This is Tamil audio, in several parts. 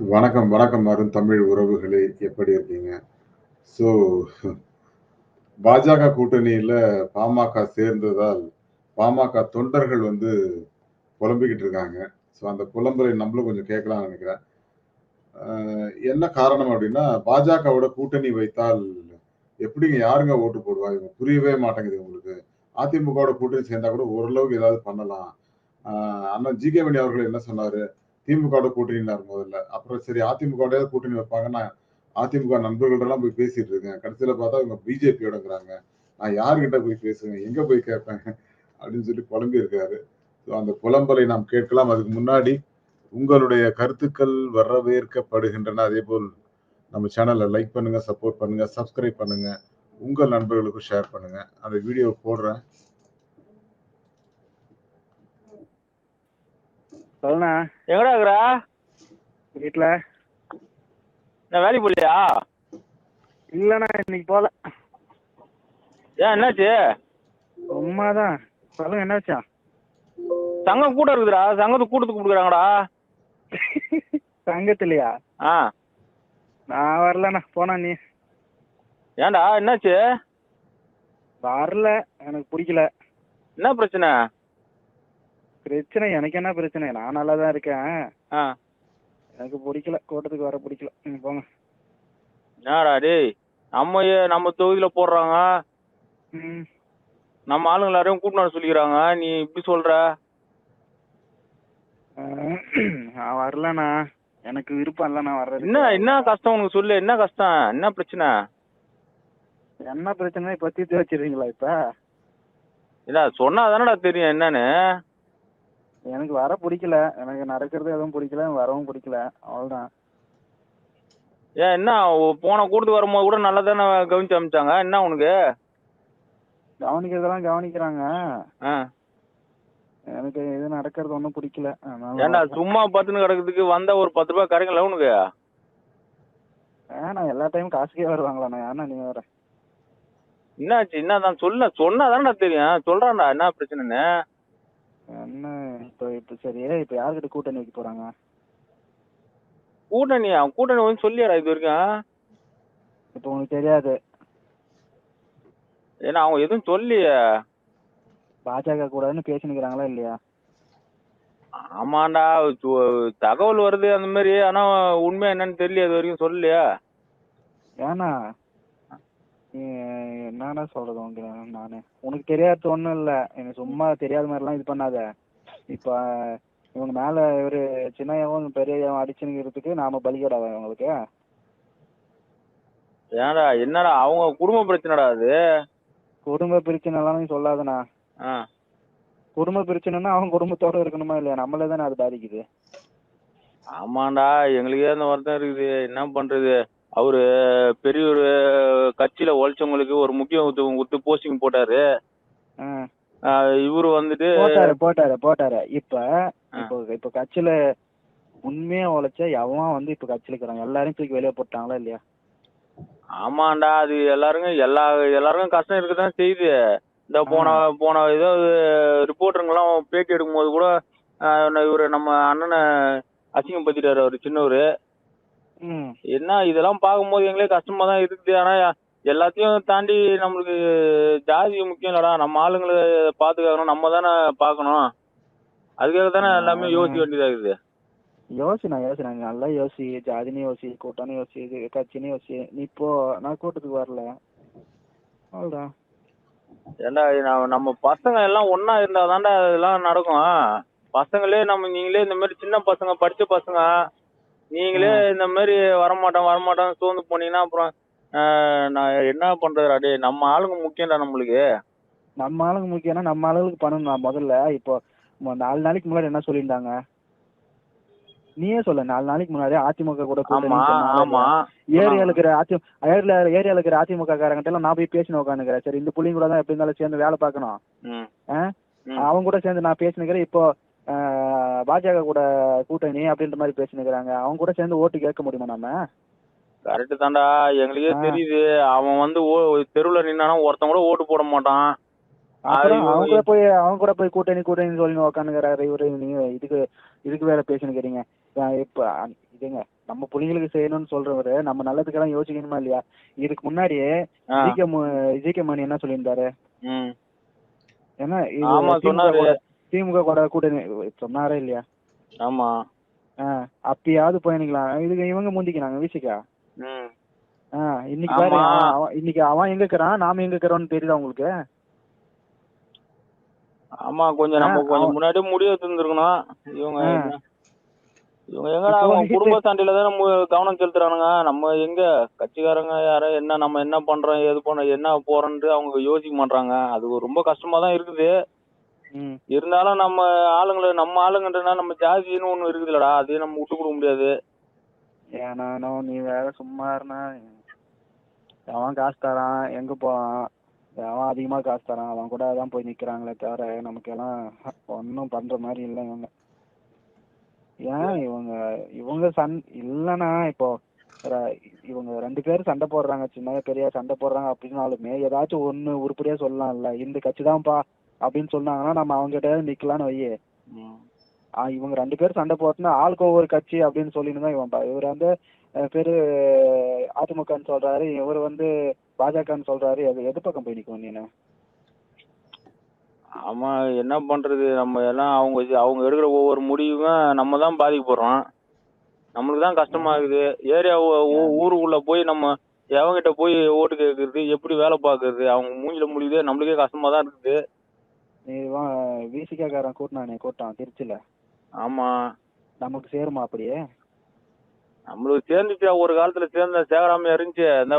வணக்கம், வணக்கம் வரும் தமிழ் உறவுகளே! எப்படி இருக்கீங்க? ஸோ பாஜக கூட்டணியில் பாமக சேர்ந்ததால், பாமக தொண்டர்கள் வந்து புலம்பிக்கிட்டு இருக்காங்க. ஸோ அந்த புலம்பலை நம்மளும் கொஞ்சம் கேட்கலாம்னு நினைக்கிறேன் என்ன காரணம் அப்படின்னா பாஜகவோட கூட்டணி வைத்தால் எப்படிங்க யாருங்க ஓட்டு போடுவா? இவங்க புரியவே மாட்டேங்குது உங்களுக்கு. அதிமுகவோட கூட்டணி சேர்ந்தா கூட ஓரளவுக்கு ஏதாவது பண்ணலாம். அண்ணன் அண்ணன் ஜி.கே. மணி அவர்கள் என்ன சொன்னாரு? திமுகவோட கூட்டணின்னாரு முதல்ல. அப்புறம் சரி அதிமுக கூட்டணி வைப்பாங்கன்னா, அதிமுக நண்பர்கள்டெல்லாம் போய் பேசிட்டு இருக்கேன். கடைசியில பார்த்தா இவங்க பிஜேபியோடங்கிறாங்க. நான் யாருக்கிட்ட போய் பேசுவேன்? எங்க போய் கேட்பேன்? அப்படின்னு சொல்லி புலம்பியிருக்காரு. ஸோ அந்த புலம்பலை நாம் கேட்கலாம். அதுக்கு முன்னாடி உங்களுடைய கருத்துக்கள் வரவேற்கப்படுகின்றன. அதே போல் நம்ம சேனலை லைக் பண்ணுங்க, சப்போர்ட் பண்ணுங்க, சப்ஸ்கிரைப் பண்ணுங்க. உங்கள் நண்பர்களுக்கும் ஷேர் பண்ணுங்க. அந்த வீடியோ போடுறேன். சொல்லுண்ணா. எங்கடா இருக்கிற? வீட்ல. நான் வேலைக்கு போகலையா? இல்லைண்ணா இன்னைக்கு போகல. ஏன் என்னாச்சு? சும்மாதான். சொல்லுங்க என்னாச்சா? சங்கம் கூட்டம் இருக்குதுடா. சங்கத்துக்கு கூட்டத்துக்கு கொடுக்குறாங்கடா சங்கத்துலையா? ஆ. நான் வரலண்ணா. போனா நீ. ஏன்டா என்னாச்சு? வரல. எனக்கு பிடிக்கல. என்ன பிரச்சனை? பிரச்சனை எனக்கு என்ன பிரச்சனை? நான் நல்லா தான் இருக்கேன். ஆ. எனக்கு பிடிக்கல. கூட்டத்துக்கு வர பிடிக்கல. ம் போங்க. என்னடா டேய்? நம்ம ஏ- நம்ம தொகுதியில் போடுறாங்க. ம். நம்ம ஆளுங்க எல்லாரையும் கூட்டணும் வர சொல்லிக்கிறாங்க. நீ இப்படி சொல்ற? அஹ், நான் வரலண்ணா. எனக்கு விருப்பம் இல்லைண்ணா வர்றது என்ன என்ன கஷ்டம் உனக்கு சொல்லு? என்ன கஷ்டம்? என்ன பிரச்சனை? என்ன பிரச்சனை இப்போ தீர்த்து வச்சிருக்கீங்களா இப்போ? இல்ல சொன்னா தானடா தெரியும் என்னன்னு? எனக்கு வர பிடிக்கல. எனக்கு நடக்கிறது எதுவும் பிடிக்கல வரவும் பிடிக்கல. அவ்வளோதான் ஏன் என்ன போன கூட்டத்துக்கு வரும்போது கூட நல்லா தானே கவனிச்சு அமிச்சாங்க என்ன உனக்கு? கவனிக்கிறதெல்லாம் கவனிக்கிறாங்க. எனக்கு இது நடக்கிறது ஒன்றும் பிடிக்கல. ஏன்டா வரல. சும்மா பத்துன்னு கிடக்கிறதுக்கு வந்தா ஒரு பத்து ரூபாய் கரைங்களா உனக்கு? ஏன்னா எல்லா டைமும் காசுக்கே வருவாங்களாண்ணா ஏன்னா நீ வேற. என்னாச்சு? என்னதான்? சொல்ல சொன்னாதானடா தெரியும். சொல்றான்டா என்ன பிரச்சனைன்னு. என்ன இப்போ இப்போ சரி இப்போ யார்கிட்ட கூட்டணி வைக்க போறாங்க? கூட்டணி அவன் கூட்டணி வந்து சொல்லியாடா இது வரைக்கும்? இப்போ உனக்கு தெரியாது. ஏன்னா அவங்க எதுவும் சொல்லியே பாஜக கூடன்னு பேசினுக்கிறாங்களா இல்லையா? ஆமாண்டா தகவல் வருது அந்த மாதிரி. ஆனா உண்மை என்னன்னு தெரியல இது வரைக்கும் சொல்லலையா. ஏன்னா என்னடா சொல்றது உனக்கு? நானு உனக்கு தெரியாது ஒன்றும் இல்லை. எனக்கு சும்மா தெரியாத மாதிரிலாம் இது பண்ணாத. இப்போ இவங்க மேல இவரு சின்னையாவும் பெரியவும் அடிச்சுங்கிறதுக்கு நாம பலிகடாவா இவங்களுக்கு ஏன்டா என்னடா அவங்க குடும்ப பிரச்சனைடா அது? குடும்ப பிரச்சனைலாம் நீ சொல்லாதண்ணா குடும்ப பிரச்சனைனா அவங்க குடும்பத்தோட இருக்கணுமா இல்லையா? நம்மளே தானே அது பாதிக்குது. ஆமாண்டா எங்களுக்கே அந்த வருத்தம் இருக்குது. என்ன பண்றது? அவரு பெரிய ஒரு கட்சியில உழைச்சவங்களுக்கு ஒரு முக்கியத்துவம் கொடுத்து போஸ்டிங் போட்டாரு. இவரு வந்துட்டு போட்டாரு போட்டாரு போட்டாரு. இப்ப இப்போ இப்ப கட்சியில உண்மையா உழைச்சா எவன் வந்து இப்ப கட்சியில இருக்கிறாங்க எல்லாரையும் தூக்கி வெளியே போட்டாங்களா இல்லையா? ஆமாண்டா அது எல்லாருக்கும் எல்லா எல்லாருக்கும் கஷ்டம் இருக்கதான் செய்யுது. இந்த போன போன ஏதோ ரிப்போர்ட்டருங்கெல்லாம் பேட்டி எடுக்கும்போது கூட ஆஹ் நான் இவரு நம்ம அண்ணனை அசிங்கப்படுத்திட்டாரு அவரு சின்னவரு. என்ன இதெல்லாம் பார்க்கும்போது எங்களே கஷ்டமா தான் இருக்குது. ஆனா எல்லாத்தையும் தாண்டி நம்மளுக்கு ஜாதி முக்கியம் இல்லடா. நம்ம ஆளுங்களை பாத்துக்கணும் நம்ம தானே பார்க்கணும். அதுக்காக தானே எல்லாமே யோசிக்க வேண்டியதா இருக்குது. யோசினா யோசினா நல்லா யோசி. ஜாதினி யோசி கூட்டணி யோசி இது கட்சினி யோசி. நீ இப்போ நான் கூட்டத்துக்கு வரல. அவ்வளோதான் ஏண்டா நம்ம- பசங்க எல்லாம் ஒண்ணா இருந்தா தாண்டா இதெல்லாம் நடக்கும். பசங்களே நம்ம நீங்களே இந்த மாதிரி சின்ன பசங்க படிச்ச பசங்க நீங்களே இந்த மாதிரி வரமாட்டோம் வரமாட்டோம் சோர்ந்து போனீங்கன்னா அப்புறம் நான் என்ன பண்றதுடா டேய் நம்ம ஆளுங்க முக்கியம்டா நம்மளுக்கு. நம்ம ஆளுங்க முக்கியம்னா நம்ம ஆளுங்களுக்கு பண்ணணும். முதல்ல இப்போ நாலு நாளைக்கு முன்னாடி என்ன சொல்லியிருந்தாங்க? நீயே சொல்ல நாலு நாளைக்கு முன்னாடி அதிமுக கூட ஏரியால இருக்கிற அதி ஏரியா ஏரியால இருக்கிற அதிமுக காரங்கிட்ட எல்லாம் நான் போய் பேசின உட்காந்துக்கிறேன் சரி இந்த புள்ளிங்க கூட தான் எப்படி இருந்தாலும் சேர்ந்து வேலை பார்க்கணும். அவங்க கூட சேர்ந்து நான் பேசினுக்கிறேன். இப்போ பாஜக கூட கூட்டணி அப்படின்ற மாதிரி பேசினுக்கிறாங்க. அவங்க கூட சேர்ந்து ஓட்டு கேட்க முடியுமா நம்ம? கரெக்டு தான்டா. எங்களுக்கே. தெரியுது. அவன் வந்து தெருவுல நின்னானா ஒருத்தன் கூட ஓட்டு போட மாட்டான். அவங்க கூட போய் அவங்க கூட போய் கூட்டணி கூட்டணி சொல்லி உட்காந்துக்கிறாரு இவரு. நீங்க இதுக்கு இதுக்கு வேற பேசினுக்கிறீங்க. இப்ப இதுங்க நம்ம புள்ளைங்களுக்கு செய்யணும்னு சொல்றவரு நம்ம நல்லதுக்கெல்லாம் யோசிக்கணுமா இல்லையா? இதுக்கு முன்னாடியே ஆ, ஜிகே ஜிகே மணி என்ன சொல்லியிருந்தாரு? ஏன்னா திமுக. கூட கூட்டணி சொன்னாரே இல்லையா? ஆமா. அப்பயாவது பயணிக்கலாம் இதுக்கு இவங்க முந்திக்கிறாங்க விசிக்கா இன்னைக்கு பாரு இன்னைக்கு அவன் எங்க இருக்கிறான் நாம எங்க இருக்கிறோம்னு தெரியுதா உங்களுக்கு? ஆமா கொஞ்சம் நம்ம கொஞ்சம் முன்னாடி முடிவு எடுத்துருந்துருக்கணும். இவங்க இவங்க எங்கடா குடும்ப சண்டையில தான் நம்ம கவனம் செலுத்துறானுங்க. நம்ம எங்க கட்சிக்காரங்க யார என்ன நம்ம என்ன பண்றோம் ஏது பண்ண என்ன போறோன்ட்டு அவங்க யோசிக்க மாட்றாங்க. அது ரொம்ப கஷ்டமா தான் இருக்குது. இருந்தாலும் நம்ம ஆளுங்களை நம்ம ஆளுங்கன்றனா நம்ம ஜாதின்னு ஒண்ணு இருக்குதுலடா அதையும் நம்ம விட்டு கொடுக்க முடியாது. ஏன்னா நீ வேற சும்மா இருந்தா அவன் காசு தரான்? எங்க போவான் அவன் அதிகமா காசு தரான்? அவன் கூட தான் போய் நிக்கிறாங்களே தவிர நமக்கு எல்லாம் ஒன்றும் பண்ற மாதிரி இல்லை இவங்க. ஏன் இவங்க இவங்க சண் இல்லைன்னா இப்போ இவங்க ரெண்டு பேரும் சண்டை போடுறாங்க. சின்ன பெரிய சண்டை போடுறாங்க. அப்படின்னாலுமே ஏதாச்சும் ஒண்ணு உருப்படியா சொல்லலாம்ல. இந்த கட்சி தான்ப்பா. அப்படின்னு சொன்னாங்கன்னா நம்ம அவங்க கிட்ட நிக்கலாம்னு வையே. இவங்க ரெண்டு பேரும் சண்டை போட்டுனா ஆளுக்கு ஒவ்வொரு கட்சி அப்படின்னு சொல்லிட்டு தான் இவன் இவர் வந்து பேரு அதிமுகன்னு சொல்றாரு. இவர் வந்து பாஜகன்னு சொல்றாரு. அது எது பக்கம் போய் நிற்கும் நீனு? ஆமா என்ன பண்றது? நம்ம எல்லாம் அவங்க அவங்க எடுக்கிற ஒவ்வொரு முடிவும் நம்ம தான் பாதிக்கப்படுறோம். நம்மளுக்கு தான் கஷ்டமா இருக்குது ஏரியா ஊருக்குள்ள போய் நம்ம எவங்கிட்ட போய் ஓட்டு கேட்கறது எப்படி வேலை பார்க்கறது அவங்க மூஞ்சில முடியுது நம்மளுக்கே கஷ்டமா தான் இருக்குது. நீ விசிகாக்காரன் கூட்டினானே கூட்டம் திருச்சியில ஆமா. நமக்கு சேருமா அப்படியே? நம்மளுக்கு சேர்ந்துச்சு ஒரு காலத்துல சேர்ந்த சேகராமையா இருந்துச்சு. இந்த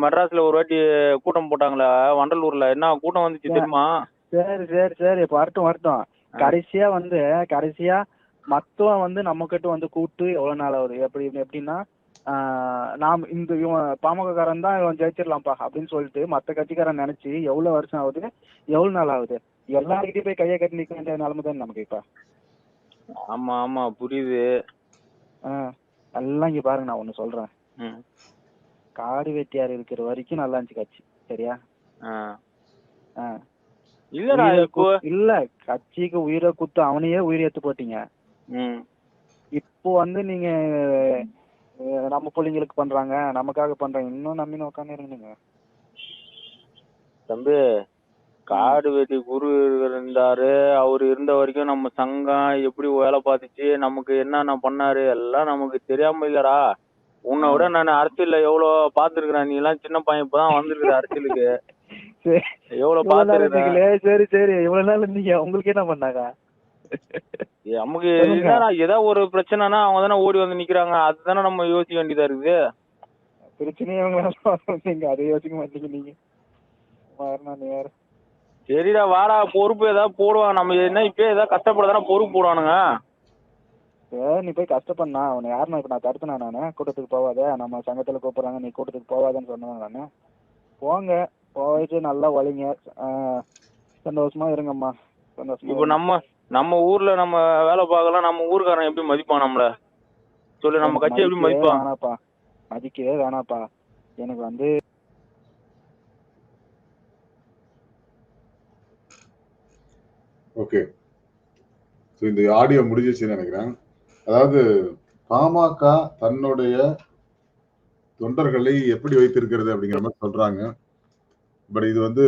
மெட்ராஸ்ல ஒரு வாட்டி கூட்டம் போட்டாங்களே வண்டலூர்ல. என்ன கூட்டம் வந்துச்சு தெரியுமா? சரி சரி சரி இப்போ வரட்டும் வரட்டும். கடைசியா வந்து கடைசியா மத்தவன் வந்து நம்ம கிட்ட வந்து கூப்பிட்டு எவ்வளவு நாள் ஆகுது? எப்படி எப்படின்னா நாம் இந்த இவன் பாமகக்காரன் தான் இவன் ஜெயிச்சிடலாம்ப்பா அப்படின்னு சொல்லிட்டு மத்த கட்சிக்காரன் நினைச்சு எவ்வளவு வருஷம் ஆகுது? எவ்வளவு நாள் ஆகுது? எல்லாருக்கிட்டையும் போய் கையை கட்டி நிக்க வேண்டிய நிலைமை தான் நமக்கு இப்ப? ஆமா ஆமா புரியுது. எல்லாம் இங்க பாருங்க நான் ஒண்ணு சொல்றேன். காடு வெட்டியார் இருக்கிற வரைக்கும் நல்லா இருந்துச்சு கட்சி சரியா? இல்லடா இல்ல கட்சிக்கு உயிரை குத்து அவனையே உயிர் எடுத்து போட்டீங்க. இப்போ வந்து நீங்க நம்ம பிள்ளைங்களுக்கு பண்றாங்க நமக்காக பண்றாங்க. இன்னும் நம்பின்னு உட்காந்து இருங்க தம்பி காடு வெட்டி குரு இருந்தாரு. அவர் இருந்த வரைக்கும் நம்ம சங்கம் எப்படி வேலை பார்த்துச்சு நமக்கு என்னென்ன பண்ணாரு எல்லாம் நமக்கு தெரியாம இல்லடா. உன்னை விட நான் அரசியல்ல எவ்வளவு பாத்துருக்கிறேன் நீ எல்லாம் சின்ன பையன் இப்பதான் வந்திருக்கிற அரசியலுக்கு. எவ்வளவு இருந்தீங்களே. சரி சரி. இவ்வளவு நாள் இருந்தீங்க. உங்களுக்கு என்ன பண்ணாங்க? நமக்கு. என்னடா ஏதோ ஒரு பிரச்சனைனா அவங்க தானே ஓடி வந்து நிக்கிறாங்க. அதுதானே நம்ம யோசிக்க வேண்டியதா இருக்குது பிரச்சனையே நீங்க அதை யோசிக்க மாட்டீங்க நீங்க. வேற சரிடா வாடா பொறுப்பு ஏதாவது போடுவாங்க. நம்ம என்ன இப்பயே ஏதாவது கஷ்டப்பட பொறுப்பு போடுவானுங்க. நீ போய் கஷ்டப்பண்ணா அவனை யாருன்னா இப்ப நான் தடுத்தனா நானு? கூட்டத்துக்கு போவாத நம்ம சங்கத்துல கூப்பிடுறாங்க நீ கூட்டத்துக்கு போவாதன்னு சொன்னேன் நானு. போங்க. போயிட்டு நல்லா வலிங்க சந்தோஷமா இருங்கம்மா. சந்தோஷமா இப்போ. நம்ம நம்ம ஊர்ல நம்ம வேலை பார்க்கலாம் நம்ம ஊர்க்காரன் எப்படி மதிப்பான் நம்மள? சொல்லு நம்ம கட்சி எப்படி மதிப்பான்? வேணாப்பா மதிக்கவே வேணாப்பா எனக்கு வந்து ஓகே. ஸோ இந்த ஆடியோ முடிஞ்சிச்சுன்னு நினைக்கிறேன். அதாவது பாமக தன்னுடைய தொண்டர்களை எப்படி வைத்திருக்கிறது அப்படிங்கிற மாதிரி சொல்றாங்க. பட் இது வந்து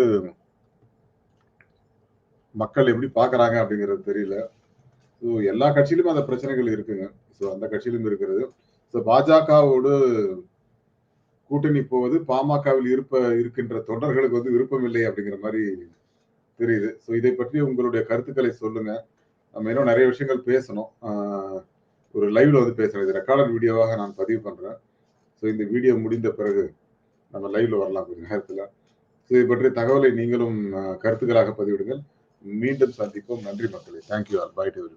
மக்கள் எப்படி பாக்குறாங்க அப்படிங்கிறது தெரியல. ஸோ எல்லா கட்சியிலும் அந்த பிரச்சனைகள் இருக்குங்க. ஸோ அந்த கட்சியிலும் இருக்கிறது. ஸோ பாஜகவோடு கூட்டணி போவது பாமகவில் இருப்ப இருக்கின்ற தொண்டர்களுக்கு வந்து விருப்பம் இல்லை அப்படிங்கிற மாதிரி தெரியுது. ஸோ இதை பற்றி உங்களுடைய கருத்துக்களை சொல்லுங்க. நம்ம இன்னும் நிறைய விஷயங்கள் பேசணும். ஒரு லைவ்ல வந்து பேசுறேன் இது ரெக்கார்டட் வீடியோவாக நான் பதிவு பண்றேன். ஸோ இந்த வீடியோ முடிந்த பிறகு நம்ம லைவ்ல வரலாம் கொஞ்சம் நேரத்தில். ஸோ இதை பற்றிய தகவலை நீங்களும் கருத்துக்களாக பதிவிடுங்கள். மீண்டும் சந்திப்போம். நன்றி மக்களே. Thank you all bye to